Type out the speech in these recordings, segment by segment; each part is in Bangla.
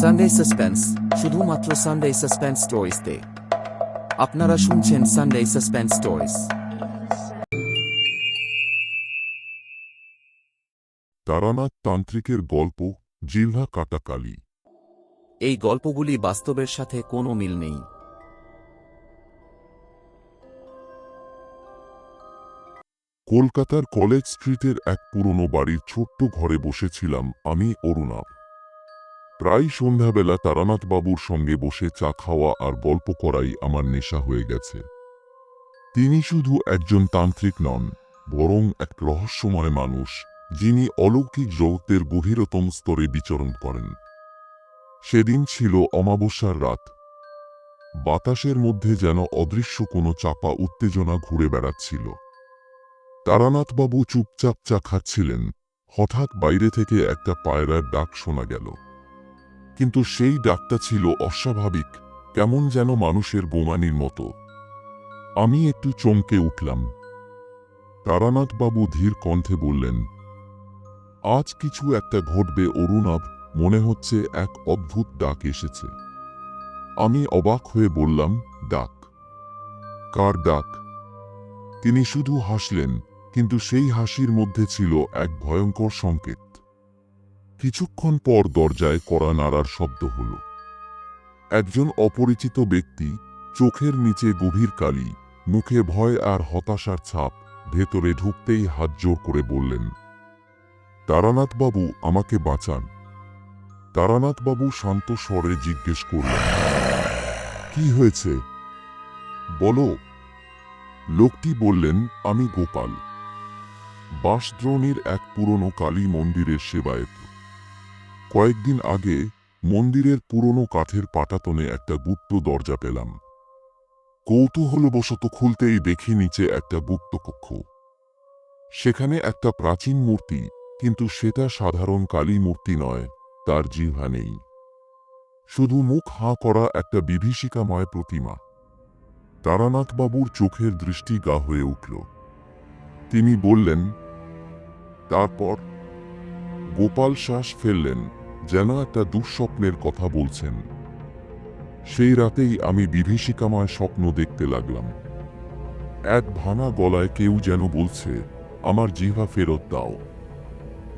সানডে সাসপেন্স শুধুমাত্র সানডে সাসপেন্স স্টোরিজতে আপনারা শুনছেন সানডে সাসপেন্স স্টোরিজ তারানাথ তান্ত্রিকের গল্প জিহ্বা কাটাকালি। এই গল্পগুলি বাস্তবের সাথে কোনো মিল নেই। কলকাতার কলেজ স্ট্রিটের এক পুরনো বাড়ির ছোট্ট ঘরে বসেছিলাম আমি, অরুণা। প্রায় সন্ধ্যাবেলা তারানাথ বাবুর সঙ্গে বসে চা খাওয়া আর গল্প করাই আমার নেশা হয়ে গেছে। তিনি শুধু একজন তান্ত্রিক নন, বরং এক রহস্যময় মানুষ, যিনি অলৌকিক জগতের গভীরতম স্তরে বিচরণ করেন। সেদিন ছিল অমাবস্যার রাত। বাতাসের মধ্যে যেন অদৃশ্য কোনো চাপা উত্তেজনা ঘুরে বেড়াচ্ছিল। তারানাথবাবু চুপচাপ চা খাচ্ছিলেন। হঠাৎ বাইরে থেকে একটা পায়রার ডাক শোনা গেল। কিন্তু সেই ডাকটা ছিল অস্বাভাবিক, কেমন যেন মানুষের বোমানির মতো। আমি একটু চমকে উঠলাম। তারানাথবাবু ধীর কণ্ঠে বললেন, আজ কিছু একটা ঘটবে অরুণাভ, মনে হচ্ছে এক অদ্ভুত ডাক এসেছে। আমি অবাক হয়ে বললাম, ডাক? কার ডাক? তিনি শুধু হাসলেন কিন্তু সেই হাসির মধ্যে ছিল এক ভয়ঙ্কর সংকেত। কিছুক্ষণ পর দরজায় কড়া নাড়ার শব্দ হল। একজন অপরিচিত ব্যক্তি চোখের নিচে গভীর কালি, মুখে ভয় আর হতাশার ছাপ, ভেতরে ঢুকতেই হাত জোর করে বললেন, তারানাথবাবু, আমাকে বাঁচান। তারানাথবাবু শান্ত স্বরে জিজ্ঞেস করলেন, কি হয়েছে? বলো। লোকটি বললেন, আমি গোপাল। বাসদ্রোণীর এক পুরনো কালী মন্দিরের সেবায়েত। কয়েকদিন আগে মন্দিরের পুরনো কাঠের পাটাতনে একটা গুপ্ত দরজা পেলাম। কৌতূহলবশত খুলতেই দেখি নিচে একটা গুপ্ত কক্ষ সেখানে একটা প্রাচীন মূর্তি, কিন্তু সেটা সাধারণ কালী মূর্তি নয়, তার জিহ্বা নেই। শুধু মুখ হাঁ করা একটা বিভীষিকাময় প্রতিমা। তারানাথবাবুর চোখের দৃষ্টি গা হয়ে উঠল। তিনি বললেন তারপর গোপাল শ্বাস ফেললেন, যেন একটা দুঃস্বপ্নের কথা বলছেন। সেই রাতেই আমি বিভীষিকাময় স্বপ্ন দেখতে লাগলাম। এক ভাঙা গলায় কেউ যেন বলছে, আমার জিহ্বা ফেরত দাও।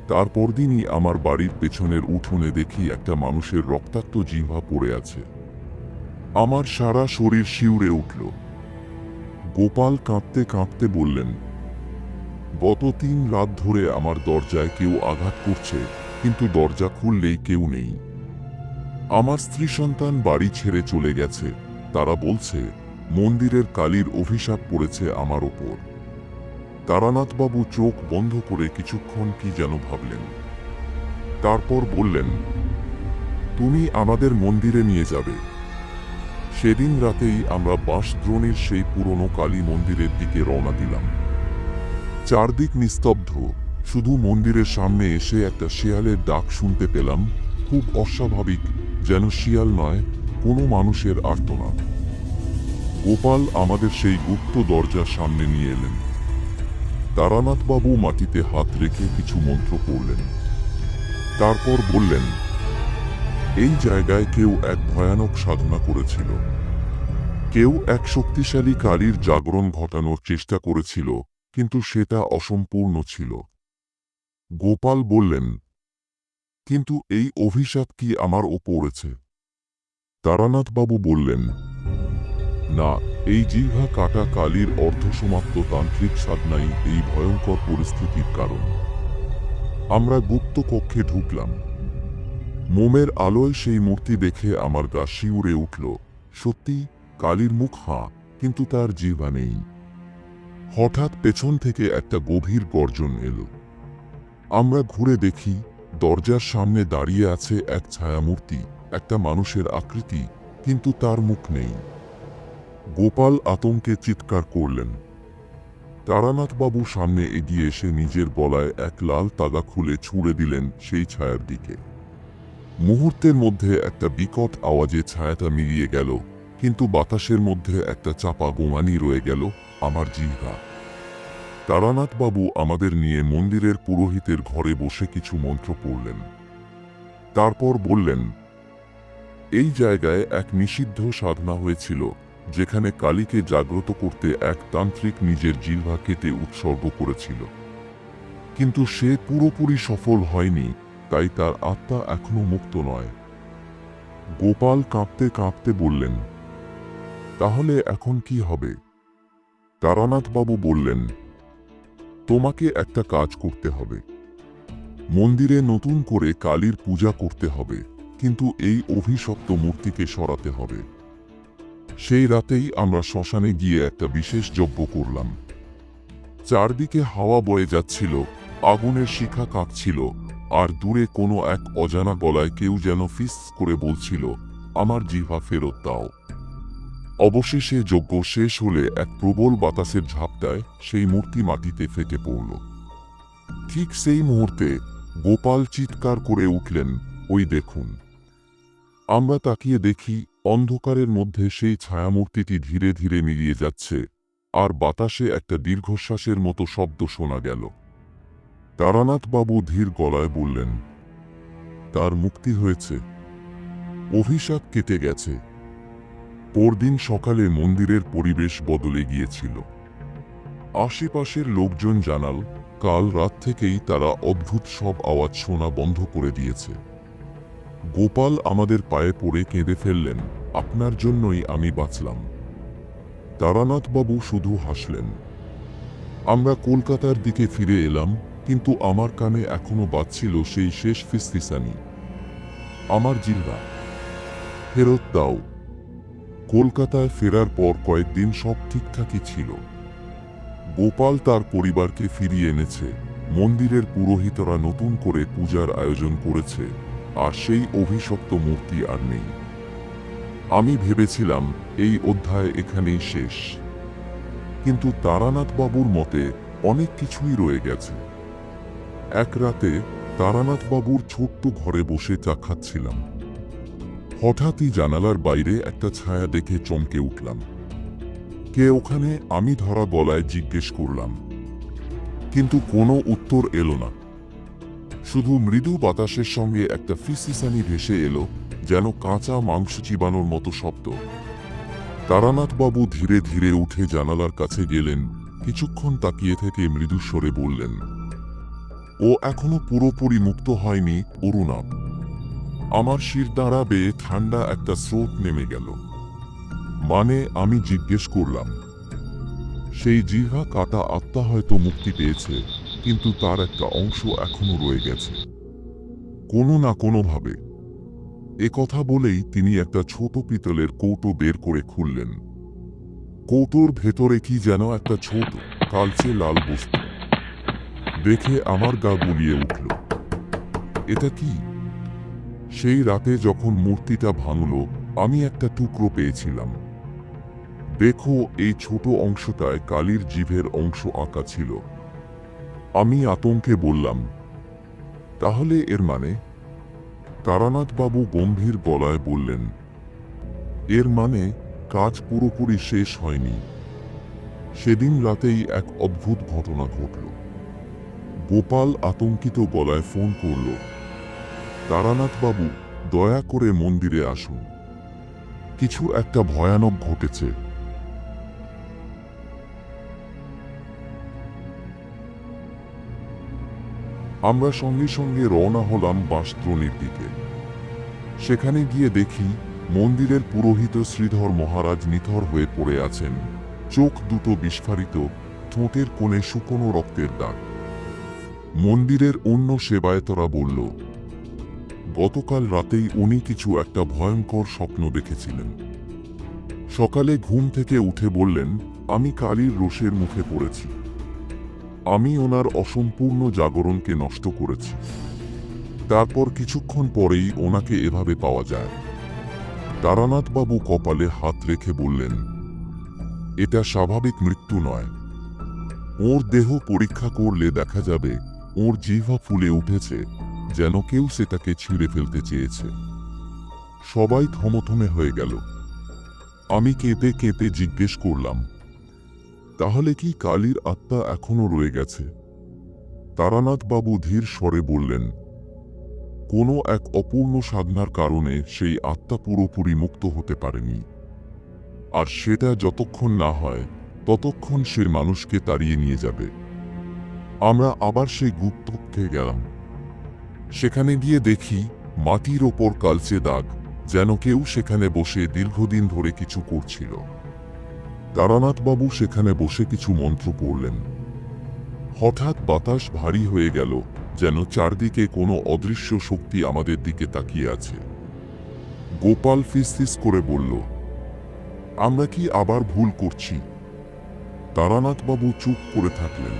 তারপর দিনই আমার বাড়ির পেছনের উঠোনে দেখি একটা মানুষের রক্তাক্ত জিহ্বা পড়ে আছে। আমার সারা শরীর শিউরে উঠল। গোপাল কাঁদতে কাঁদতে বললেন গত তিন রাত ধরে আমার দরজায় কেউ আঘাত করছে, কিন্তু দরজা খুললেই কেউ নেই। আমার স্ত্রী সন্তান বাড়ি ছেড়ে চলে গেছে। তারা বলছে, মন্দিরের কালীর অভিশাপ পড়েছে আমার ওপর। তারানাথবাবু চোখ বন্ধ করে কিছুক্ষণ কি যেন ভাবলেন। তারপর বললেন, তুমি আমাদের মন্দিরে নিয়ে যাবে। সেদিন রাতেই আমরা বাঁশদ্রোণীর সেই পুরনো কালী মন্দিরের দিকে রওনা দিলাম। চারদিক নিস্তব্ধ। শুধু মন্দিরের সামনে এসে একটা শিয়ালের ডাক শুনতে পেলাম। খুব অস্বাভাবিক, যেন শিয়াল নয়, কোনো মানুষের আর্তনাদ। গোপাল আমাদের সেই গুপ্ত দরজার সামনে নিয়ে এলেন। তারানাথবাবু মাটিতে হাত রেখে কিছু মন্ত্র পড়লেন। তারপর বললেন, এই জায়গায় কেউ এক ভয়ানক সাধনা করেছিল। কেউ এক শক্তিশালী কালীর জাগরণ ঘটানোর চেষ্টা করেছিল। কিন্তু সেটা অসম্পূর্ণ ছিল। গোপাল বললেন, কিন্তু এই অভিশাপ কি আমার ও পড়েছে তারানাথবাবু বললেন, না, এই জিহ্বা কাটা কালীর অর্ধসমাপ্ত তান্ত্রিক সাধনাই এই ভয়ঙ্কর পরিস্থিতির কারণ। আমরা গুপ্ত কক্ষে ঢুকলাম। মোমের আলোয় সেই মূর্তি দেখে আমার গা শিউরে উঠল। সত্যি, কালীর মুখ হাঁ, কিন্তু তার জিহ্বা নেই। হঠাৎ পেছন থেকে একটা গভীর গর্জন এলো। আমরা ঘুরে দেখি, দরজার সামনে দাঁড়িয়ে আছে এক ছায়ামূর্তি, একটা মানুষের আকৃতি, কিন্তু তার মুখ নেই। গোপাল আতঙ্কে চিৎকার করলেন। তারানাথবাবু সামনে এগিয়ে এসে নিজের গলায় এক লাল তাগা খুলে ছুঁড়ে দিলেন সেই ছায়ার দিকে। মুহূর্তের মধ্যে একটা বিকট আওয়াজে ছায়াটা মিলিয়ে গেল, কিন্তু বাতাসের মধ্যে একটা চাপা গোমানি রয়ে গেল। আমার জিহ্বা। তারানাথবাবু আমাদের নিয়ে মন্দিরের পুরোহিতের ঘরে বসে কিছু মন্ত্র পড়লেন। তারপর বললেন, এই জায়গায় এক নিষিদ্ধ সাধনা হয়েছিল, যেখানে কালীকে জাগ্রত করতে এক তান্ত্রিক নিজের জিহ্বা কেটে উৎসর্গ করেছিল। কিন্তু সে পুরোপুরি সফল হয়নি, তাই তার আত্মা এখনও মুক্ত নয়। গোপাল কাঁপতে কাঁপতে বললেন, তাহলে এখন কি হবে? তারানাথবাবু বললেন, তোমাকে একটা কাজ করতে হবে। মন্দিরে নতুন করে কালীর পূজা করতে হবে, কিন্তু এই অভিশপ্ত মূর্তিকে সরাতে হবে। সেই রাতেই আমরা শ্মশানে গিয়ে একটা বিশেষ যজ্ঞ করলাম। চারদিকে হাওয়া বয়ে যাচ্ছিল, আগুনের শিখা কাঁপছিল, আর দূরে কোনো এক অজানা গলায় কেউ যেন ফিস করে বলছিল, আমার জিহ্বা ফেরত দাও অবশেষে যজ্ঞ শেষ হলে এক প্রবল বাতাসের ঝাপটায় সেই মূর্তি মাটিতে ফেটে পড়ল। ঠিক সেই মুহূর্তে গোপাল চিৎকার করে উঠলেন, ওই দেখুন, আমরা তাকিয়ে দেখি অন্ধকারের মধ্যে সেই ছায়ামূর্তিটি ধীরে ধীরে মিলিয়ে যাচ্ছে, আর বাতাসে একটা দীর্ঘশ্বাসের মতো শব্দ শোনা গেল। তারানাথবাবু ধীর গলায় বললেন, তার মুক্তি হয়েছে। অভিশাপ কেটে গেছে। পরদিন সকালে মন্দিরের পরিবেশ বদলে গিয়েছিল। আশেপাশের লোকজন জানাল, কাল রাত থেকেই তারা অদ্ভুত সব আওয়াজ শোনা বন্ধ করে দিয়েছে। গোপাল আমাদের পায়ে পড়ে কেঁদে ফেললেন, আপনার জন্যই আমি বাঁচলাম। তারানাথবাবু শুধু হাসলেন, আমরা কলকাতার দিকে ফিরে এলাম, কিন্তু আমার কানে এখনও বাজছিল সেই শেষ ফিসফিসানি। আমার জিল্লা ফেরত দাও। কলকাতায় ফেরার পর কয়েকদিন সব ঠিকঠাকই ছিল। গোপাল তার পরিবারকে ফিরিয়ে এনেছে। মন্দিরের পুরোহিতরা নতুন করে পূজার আয়োজন করেছে, আর সেই অভিশপ্ত মূর্তি আর নেই। আমি ভেবেছিলাম এই অধ্যায় এখানেই শেষ। কিন্তু তারানাথ বাবুর মতে অনেক কিছুই রয়ে গেছে। এক রাতে তারানাথ বাবুর ছোট্ট ঘরে বসে চা খাচ্ছিলাম। হঠাৎই জানালার বাইরে একটা ছায়া দেখে চমকে উঠলাম। কে ওখানে আমি ধরা গলায় জিজ্ঞেস করলাম। কিন্তু কোনো উত্তর এলো না। শুধু মৃদু বাতাসের সঙ্গে একটা ফিসিসানি ভেসে এলো, যেন কাঁচা মাংস চিবানোর মতো শব্দ। তারানাথবাবু ধীরে ধীরে উঠে জানালার কাছে গেলেন, কিছুক্ষণ তাকিয়ে থেকে মৃদু স্বরে বললেন, ও এখনও পুরোপুরি মুক্ত হয়নি, অরুণাব। আমার শির দ্বারা বেয়ে ঠান্ডা একটা স্রোত নেমে গেল। মানে আমি জিজ্ঞেস করলাম, সেই জিহা কাটা আত্মা হয়তো মুক্তি পেয়েছে, কিন্তু তার একটা অংশ এখনও রয়ে গেছে। কোনো না কোনোভাবে। এ কথা বলেই তিনি একটা ছোট পিতলের কৌটো বের করে খুললেন। কৌটোর ভেতরে কি যেন একটা ছোট, কালচে লাল বস্তু। দেখে আমার গা গুলিয়ে উঠল। এটা কি? সেই রাতে যখন মূর্তিটা ভাঙল, আমি একটা টুকরো পেয়েছিলাম। দেখো, এই ছোট অংশটায় কালির জিভের অংশ আঁকা ছিল। আমি আতঙ্কে বললাম, তাহলে এর মানে? তারানাথবাবু গম্ভীর গলায় বললেন, এর মানে কাজ পুরোপুরি শেষ হয়নি। সেদিন রাতেই এক অদ্ভুত ঘটনা ঘটল। গোপাল আতঙ্কিত গলায় ফোন করল তারানাথবাবু, দয়া করে মন্দিরে আসুন। কিছু একটা ভয়ানক ঘটেছে। আমরা সঙ্গে সঙ্গে রওনা হলাম বাঁশদ্রোণীর দিকে। সেখানে গিয়ে দেখি মন্দিরের পুরোহিত শ্রীধর মহারাজ নিথর হয়ে পড়ে আছেন। চোখ দুটো বিস্ফারিত, ঠোঁটের কোণে শুকনো রক্তের দাগ। মন্দিরের অন্য সেবায়তরা বলল গতকাল রাতেই উনি কিছু একটা ভয়ঙ্কর স্বপ্ন দেখেছিলেন। সকালে ঘুম থেকে উঠে বললেন, আমি কালীর রোষের মুখে পড়েছি। আমি ওনার অসম্পূর্ণ জাগরণকে নষ্ট করেছি। তারপর কিছুক্ষণ পরেই ওনাকে এভাবে পাওয়া যায়। তারানাথবাবু কপালে হাত রেখে বললেন, এটা স্বাভাবিক মৃত্যু নয়। ওর দেহ পরীক্ষা করলে দেখা যাবে, ওর জিহ্বা ফুলে উঠেছে। যেন কেউ সেটাকে ছিঁড়ে ফেলতে চেয়েছে। সবাই থমথমে হয়ে গেল। আমি কেঁপে কেঁপে জিজ্ঞেস করলাম, তাহলে কি কালীর আত্মা এখনও রয়ে গেছে? তারানাথ বাবু ধীর স্বরে বললেন, কোনো এক অপূর্ণ সাধনার কারণে সেই আত্মা পুরোপুরি মুক্ত হতে পারেনি। আর সেটা যতক্ষণ না হয়, ততক্ষণ সে মানুষকে তাড়িয়ে নিয়ে যাবে। আমরা আবার সেই গুপ্তকে গেলাম। সেখানে গিয়ে দেখি মাটির ওপর কালচে দাগ, যেন কেউ সেখানে বসে দীর্ঘদিন ধরে কিছু করছিল। তারানাথবাবু সেখানে বসে কিছু মন্ত্র পড়লেন। হঠাৎ বাতাস ভারী হয়ে গেল, যেন চারদিকে কোনো অদৃশ্য শক্তি আমাদের দিকে তাকিয়ে আছে। গোপাল ফিসফিস করে বলল, আমরা কি আবার ভুল করছি? তারানাথবাবু চুপ করে থাকলেন।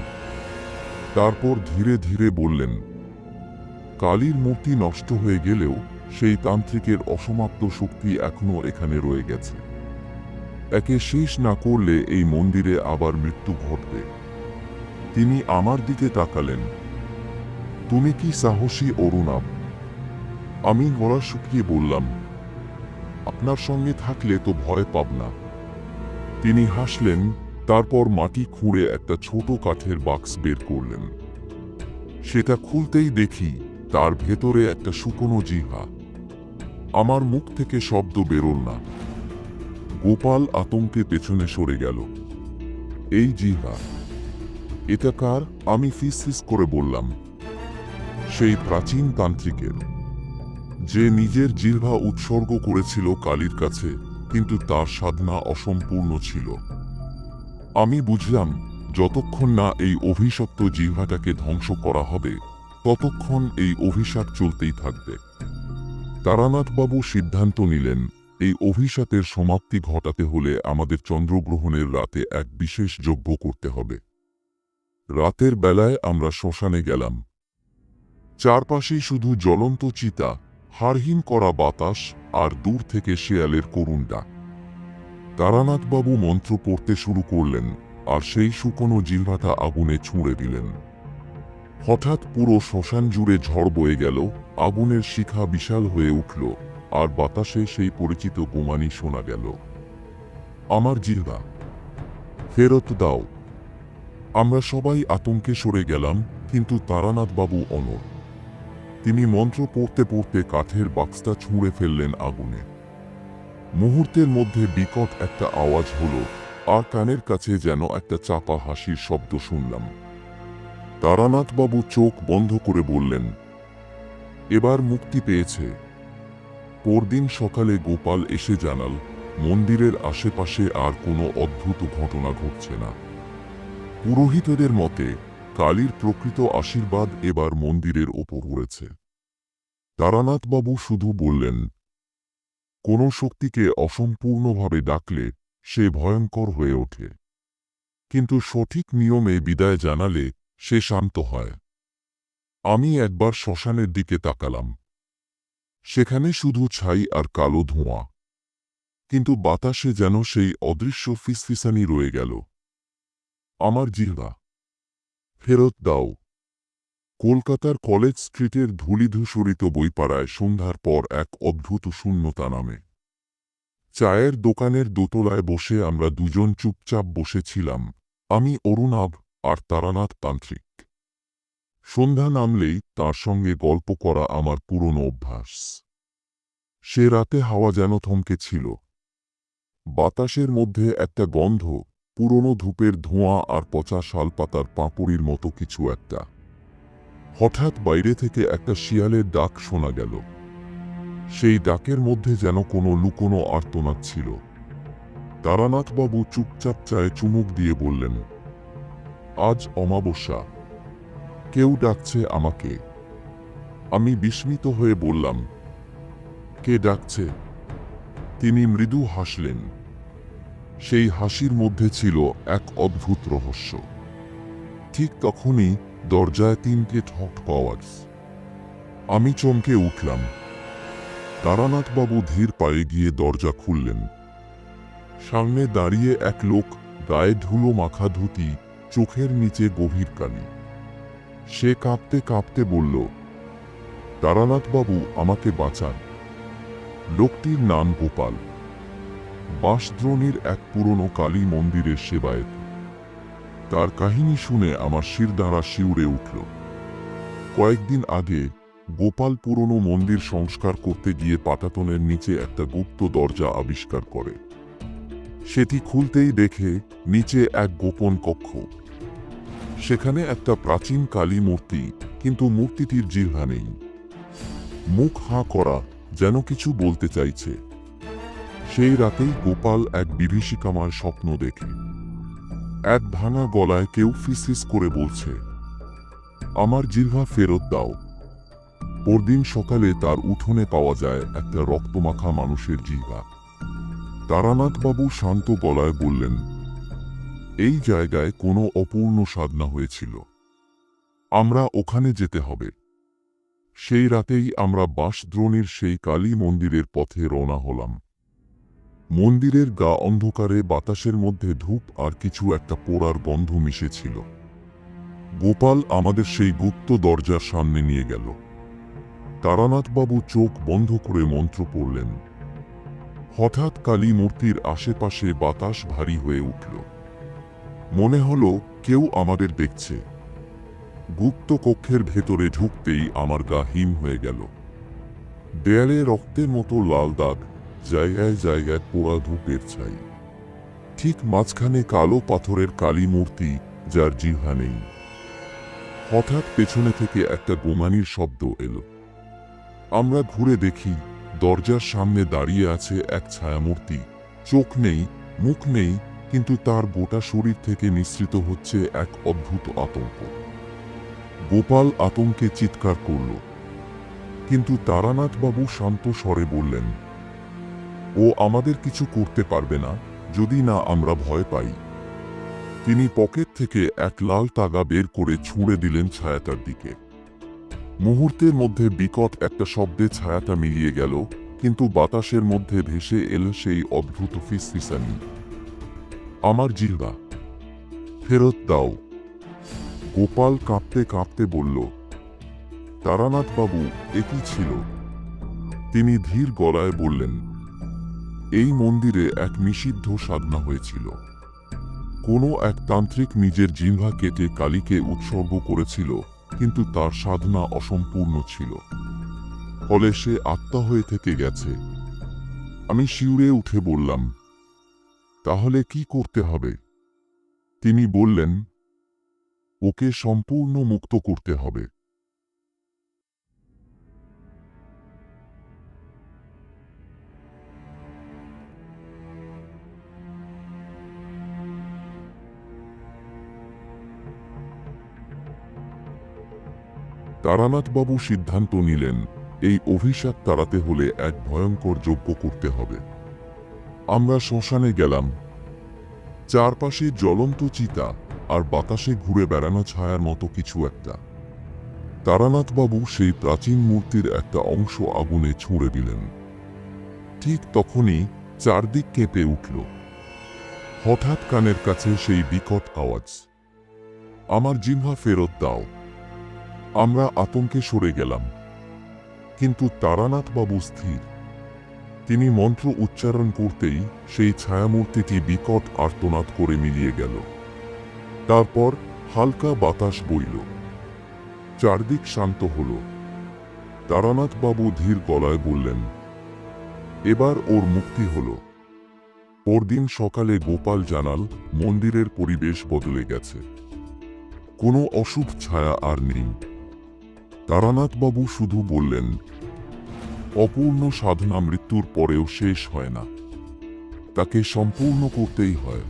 তারপর ধীরে ধীরে বললেন কালীর মূর্তি নষ্ট হয়ে গেলেও সেই তান্ত্রিকের অসমাপ্ত শক্তি এখনও এখানে রয়ে গেছে। একে শেষ না করলে এই মন্দিরে আবার মৃত্যু ঘটবে। তিনি আমার দিকে তাকালেন। তুমি কি সাহসী অরুণাব আমি গলা শুকিয়ে বললাম, আপনার সঙ্গে থাকলে তো ভয় পাব না। তিনি হাসলেন, তারপর মাটি খুঁড়ে একটা ছোট কাঠের বাক্স বের করলেন। সেটা খুলতেই দেখি তার ভেতরে একটা শুকনো জিহা আমার মুখ থেকে শব্দ বেরোল না। গোপাল আতঙ্কে পেছনে সরে গেল। এই জিহা এটা কার? আমি ফিসফিস করে বললাম। সেই প্রাচীন তান্ত্রিকের। যে নিজের জিহ্বা উৎসর্গ করেছিল কালীর কাছে, কিন্তু তার সাধনা অসম্পূর্ণ ছিল। আমি বুঝলাম, যতক্ষণ না এই অভিশপ্ত জিহ্বাটাকে ধ্বংস করা হবে ততক্ষণ এই অভিশাপ চলতেই থাকবে। তারানাথবাবু সিদ্ধান্ত নিলেন, এই অভিশাপের সমাপ্তি ঘটাতে হলে আমাদের চন্দ্রগ্রহণের রাতে এক বিশেষ যজ্ঞ করতে হবে। রাতের বেলায় আমরা শ্মশানে গেলাম। চারপাশেই শুধু জ্বলন্ত চিতা হাড়হীন করা বাতাস আর দূর থেকে শেয়ালের করুণ ডাক। তারানাথবাবু মন্ত্র পড়তে শুরু করলেন আর সেই শুকনো জিহ্বাটা আগুনে ছুঁড়ে দিলেন। হঠাৎ পুরো শ্মশান জুড়ে ঝড় বয়ে গেল, আগুনের শিখা বিশাল হয়ে উঠল, আর বাতাসে সেই পরিচিত গোমানি শোনা গেল। আমার জিহ্বা, ফেরত দাও। আমরা সবাই আতঙ্কে সরে গেলাম, কিন্তু তারানাথবাবু অনর তিনি মন্ত্র পড়তে পড়তে কাঠের বাক্সটা ছুঁড়ে ফেললেন আগুনে। মুহূর্তের মধ্যে বিকট একটা আওয়াজ হলো, আর কানের কাছে যেন একটা চাপা হাসির শব্দ শুনলাম। তারানাথবাবু চোখ বন্ধ করে বললেন, এবার মুক্তি পেয়েছে। পরদিন সকালে গোপাল এসে জানাল, মন্দিরের আশেপাশে আর কোনো অদ্ভুত ঘটনা ঘটছে না। পুরোহিতদের মতে, কালীর প্রকৃত আশীর্বাদ এবার মন্দিরের ওপর রয়েছে তারানাথবাবু শুধু বললেন, কোন শক্তিকে অসম্পূর্ণভাবে ডাকলে সে ভয়ঙ্কর হয়ে ওঠে। কিন্তু সঠিক নিয়মে বিদায় জানালে সে শান্ত হয়। আমি একবার শ্মশানের দিকে তাকালাম। সেখানে শুধু ছাই আর কালো ধোঁয়া। কিন্তু বাতাসে যেন সেই অদৃশ্য ফিসফিসানি রয়ে গেল। আমার জিহ্বা, ফেরত দাও। কলকাতার কলেজ স্ট্রিটের ধূলিধূসরিত বইপাড়ায় সন্ধ্যার পর এক অদ্ভুত শূন্যতা নামে। চায়ের দোকানের দোতলায় বসে আমরা দুজন চুপচাপ বসেছিলাম। আমি অরুণাভ আর তারানাথ তান্ত্রিক। সন্ধ্যা নামলেই তার সঙ্গে গল্প করা আমার পুরনো অভ্যাস। সে রাতে হাওয়া যেন থমকে ছিল বাতাসের মধ্যে একটা গন্ধ, পুরনো ধূপের ধোঁয়া আর পচা শালপাতার পাঁপড়ির মতো কিছু একটা। হঠাৎ বাইরে থেকে একটা শিয়ালের ডাক শোনা গেল। সেই ডাকের মধ্যে যেন কোনো লুকোনো আর্তনাদ ছিল। তারানাথবাবু চুপচাপ চায়ে চুমুক দিয়ে বললেন আজ অমাবস্যা। কেউ ডাকছে আমাকে। আমি বিস্মিত হয়ে বললাম, কে ডাকছে? তিনি মৃদু হাসলেন। সেই হাসির মধ্যে ছিল এক অদ্ভুত রহস্য। ঠিক তখনই দরজায় তিনটে ঠক আওয়াজ আমি চমকে উঠলাম। তারানাথবাবু ধীর পায়ে গিয়ে দরজা খুললেন। সামনে দাঁড়িয়ে এক লোক গায়ে ধুলো মাখা ধুতি চোখের নিচে গভীর কালি। সে কাঁপতে কাঁপতে বলল তারানাথবাবু আমাকে বাঁচান। লোকটির নাম গোপাল। বাঁশদ্রোণীর এক পুরনো কালী মন্দিরের সেবায়ত। তার কাহিনী শুনে আমার শিরদাঁড়া শিউরে উঠল। কয়েকদিন আগে গোপাল পুরনো মন্দির সংস্কার করতে গিয়ে পাটাতনের নিচে একটা গুপ্ত দরজা আবিষ্কার করে। সেটি খুলতেই দেখে নিচে এক গোপন কক্ষ। সেখানে একটা প্রাচীন কালী মূর্তি, কিন্তু মূর্তিটির জিহ্বা নেই। মুখ হাঁ করা যেন কিছু বলতে চাইছে। সেই রাতেই গোপাল এক বিভীষিকামার স্বপ্ন দেখে। এক ভাঙা গলায় কেউ ফিসফিস করে বলছে, আমার জিহ্বা ফেরত দাও। পরদিন সকালে তার উঠোনে পাওয়া যায় একটা রক্তমাখা মানুষের জিহ্বা। তারানাথবাবু শান্ত গলায় বললেন, এই জায়গায় কোনো অপূর্ণ সাধনা হয়েছিল। আমরা ওখানে যেতে হবে। সেই রাতেই আমরা বাঁশদ্রোণীর সেই কালী মন্দিরের পথে রওনা হলাম। মন্দিরের গা অন্ধকারে বাতাসের মধ্যে ধূপ আর কিছু একটা পোড়ার গন্ধ মিশেছিল। গোপাল আমাদের সেই গুপ্ত দরজার সামনে নিয়ে গেল। তারানাথবাবু চোখ বন্ধ করে মন্ত্র পড়লেন হঠাৎ কালী মূর্তির আশেপাশে বাতাস ভারী হয়ে উঠল। মনে হলো কেউ আমাদের দেখছে। গুপ্ত কক্ষের ভেতরে ঢুকতেই আমার গা হিম হয়ে গেল। দেয়ালে রক্তের মতো লাল দাগ জায়গায় জায়গায় পোড়া ধূপের ছাই। ঠিক মাঝখানে কালো পাথরের কালী মূর্তি যার জিহ্বা নেই। হঠাৎ পেছনে থেকে একটা গোমানির শব্দ এলো। আমরা ঘুরে দেখি দরজার সামনে দাঁড়িয়ে আছে এক ছায়ামূর্তি। চোখ নেই, মুখ নেই, কিন্তু তার গোটা শরীর থেকে নিঃসৃত হচ্ছে এক অদ্ভুত আতঙ্ক। গোপাল আতঙ্কে চিৎকার করল। কিন্তু তারানাথবাবু শান্ত স্বরে বললেন, ও আমাদের কিছু করতে পারবে না, যদি না আমরা ভয় পাই। তিনি পকেট থেকে এক লাল তাগা বের করে ছুঁড়ে দিলেন ছায়াতার দিকে। মুহূর্তের মধ্যে বিকট একটা শব্দে ছায়াটা মিলিয়ে গেল, কিন্তু বাতাসের মধ্যে ভেসে এল সেই অদ্ভুত ফিসফিসানি। আমার জিহ্বা, ফেরত দাও। গোপাল কাঁপতে কাঁপতে বলল তারানাথবাবু একই ছিল? তিনি ধীর গলায় বললেন, এই মন্দিরে এক নিষিদ্ধ সাধনা হয়েছিল। কোনো এক তান্ত্রিক নিজের জিহ্বা কেটে কালীকে উৎসর্গ করেছিল। কিন্তু তার সাধনা অসম্পূর্ণ ছিল। ফলে সে আত্মা হয়ে থেকে গেছে। আমি শিউরে উঠে বললাম, তাহলে কি করতে হবে? তিনি বললেন, ওকে সম্পূর্ণ মুক্ত করতে হবে। তারানাথবাবু সিদ্ধান্ত নিলেন, এই অভিশাপ তাড়াতে হলে এক ভয়ঙ্কর যজ্ঞ করতে হবে। আমরা শ্মশানে গেলাম। চারপাশে জ্বলন্ত চিতা আর বাতাসে ঘুরে বেড়ানো ছায়ার মতো কিছু একটা। তারানাথবাবু সেই প্রাচীন মূর্তির একটা অংশ আগুনে ছুঁড়ে দিলেন। ঠিক তখনই চারদিক কেঁপে উঠল। হঠাৎ কানের কাছে সেই বিকট আওয়াজ, আমার জিহ্বা ফেরত দাও। আমরা আতঙ্কে সরে গেলাম। কিন্তু তারানাথবাবু স্থির। তিনি মন্ত্র উচ্চারণ করতেই সেই ছায়ামূর্তিটি বিকট আর্তনাদ করে মিলিয়ে গেল। তারপর হালকা বাতাস বইল। চারদিক শান্ত হল। তারানাথবাবু ধীর গলায় বললেন, এবার ওর মুক্তি হল। পরদিন সকালে গোপাল জানাল মন্দিরের পরিবেশ বদলে গেছে। কোনো অশুভ ছায়া আর নেই। তারানাথবাবু শুধু বললেন, অপূর্ণ সাধনা মৃত্যুর পরেও শেষ হয় না। তাকে সম্পূর্ণ করতেই হয়।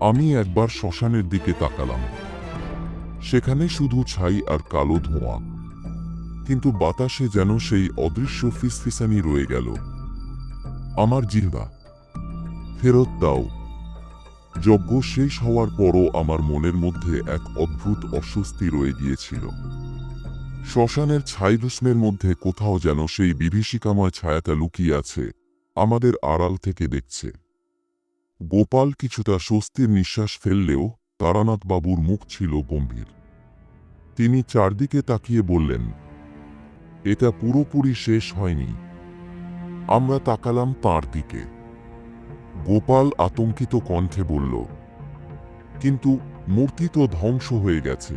আমি একবার শ্মশানের দিকে তাকালাম। সেখানে শুধু ছাই আর কালো ধোঁয়া। কিন্তু বাতাসে যেন সেই অদৃশ্য ফিসফিসানি রয়ে গেল। আমার জিহ্বা, ফেরত দাও। যজ্ঞ শেষ হওয়ার পরও আমার মনের মধ্যে এক অদ্ভুত অস্বস্তি রয়ে গিয়েছিল। শ্মশানের ছাই ছাইভস্মের মধ্যে কোথাও যেন সেই বিভীষিকাময় ছায়াটা লুকিয়ে আছে, আমাদের আড়াল থেকে দেখছে। গোপাল কিছুটা স্বস্তির নিঃশ্বাস ফেললেও তারানাথবাবুর মুখ ছিল গম্ভীর। তিনি চারদিকে তাকিয়ে বললেন, এটা পুরোপুরি শেষ হয়নি। আমরা তাকালাম তাঁর দিকে। গোপাল আতঙ্কিত কণ্ঠে বলল, কিন্তু মূর্তি তো ধ্বংস হয়ে গেছে।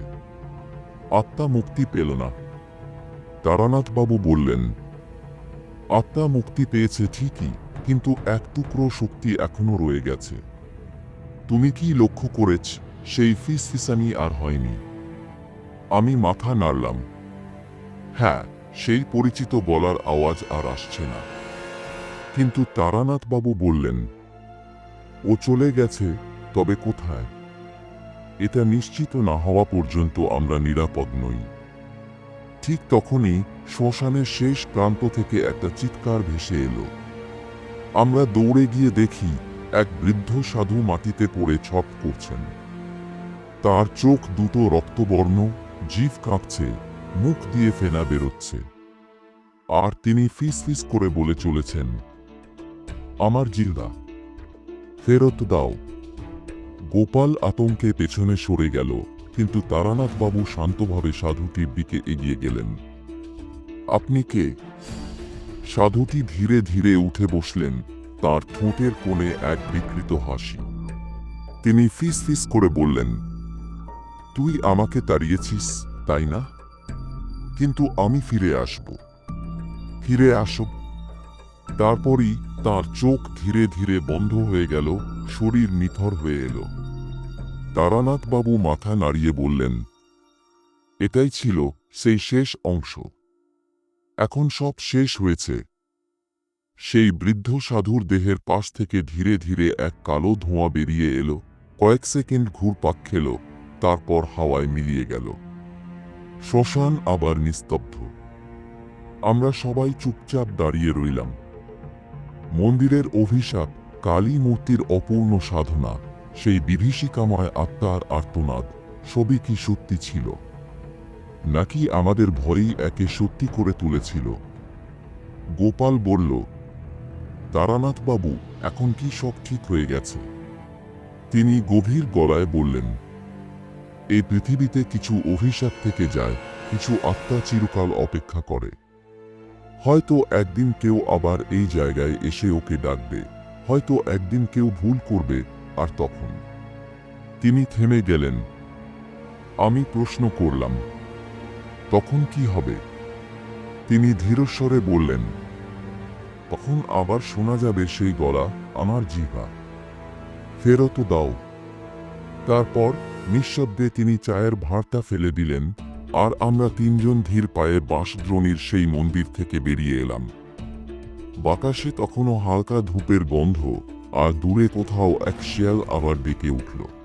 আত্মা মুক্তি পেল না। তারানাথবাবু বললেন, আত্মা মুক্তি পেয়েছে ঠিকই, কিন্তু এক টুকরো শক্তি এখনও রয়ে গেছে। তুমি কি লক্ষ্য করেছ, সেই ফিস ফিসানি আর হয়নি। আমি মাথা নাড়লাম। হ্যাঁ সেই পরিচিত বলার আওয়াজ আর আসছে না। কিন্তু তারানাথবাবু বললেন, ও চলে গেছে, তবে কোথায়? এটা নিশ্চিত না হওয়া পর্যন্ত আমরা নিরাপদ নই। ঠিক তখনই শ্মশানের শেষ প্রান্ত থেকে একটা চিৎকার ভেসে এলো। আমরা দৌড়ে গিয়ে দেখি এক বৃদ্ধ সাধু মাটিতে পড়ে ছট করছেন। তার চোখ দুটো রক্তবর্ণ, জিভ কাঁপছে, মুখ দিয়ে ফেনা বেরোচ্ছে। আর তিনি ফিস ফিস করে বলে চলেছেন, আমার জিলদা ফেরত দাও। গোপাল আতঙ্কে পেছনে সরে গেল, কিন্তু তারানাথবাবু শান্তভাবে সাধুটির দিকে এগিয়ে গেলেন। আপনি কে? সাধুটি ধীরে ধীরে উঠে বসলেন, তার ঠোঁটের কোণে এক বিকৃত হাসি। তিনি ফিস ফিস করে বললেন, তুই আমাকে তাড়িয়েছিস, তাই না? কিন্তু আমি ফিরে আসব। ফিরে আসব। তারপরই তার চোখ ধীরে ধীরে বন্ধ হয়ে গেল, শরীর নিথর হয়ে এলো। তারানাথবাবু মাথা নাড়িয়ে বললেন, এটাই ছিল সেই শেষ অংশ। এখন সব শেষ হয়েছে। সেই বৃদ্ধ সাধুর দেহের পাশ থেকে ধীরে ধীরে এক কালো ধোঁয়া বেরিয়ে এলো, কয়েক সেকেন্ড ঘুরপাক খেল, তারপর হাওয়ায় মিলিয়ে গেল। শ্মশান আবার নিস্তব্ধ। আমরা সবাই চুপচাপ দাঁড়িয়ে রইলাম। মন্দিরের অভিশাপ কালী মূর্তির অপূর্ণ সাধনা, সেই বিভীষিকাময় আত্মার আর্তনাদ, সবই কি সত্যি ছিল? নাকি আমাদের ভয়ই একে সত্যি করে তুলেছিল? গোপাল বলল, তারানাথবাবু, এখন কি সব ঠিক হয়ে গেছে? তিনি গভীর গলায় বললেন, এই পৃথিবীতে কিছু অভিশাপ থেকে যায়, কিছু আত্মা চিরকাল অপেক্ষা করে। হয়তো একদিন কেউ আবার এই জায়গায় এসে ওকে ডাকবে, হয়তো একদিন কেউ ভুল করবে, আর তখন। তিনি থেমে গেলেন। আমি প্রশ্ন করলাম, তখন কি হবে? তিনি ধীরস্বরে বললেন, তখন আবার শোনা যাবে সেই গলা আমার জিভা ফেরত দাও। তারপর নিঃশব্দে তিনি চায়ের ভাঁড়টা ফেলে দিলেন। আর আমরা তিনজন ধীর পায়ে বাঁশদ্রোণীর সেই মন্দির থেকে বেরিয়ে এলাম। বাতাসে তখনও হালকা ধূপের গন্ধ আর দূরে কোথাও এক শিয়াল আবার ডেকে উঠল।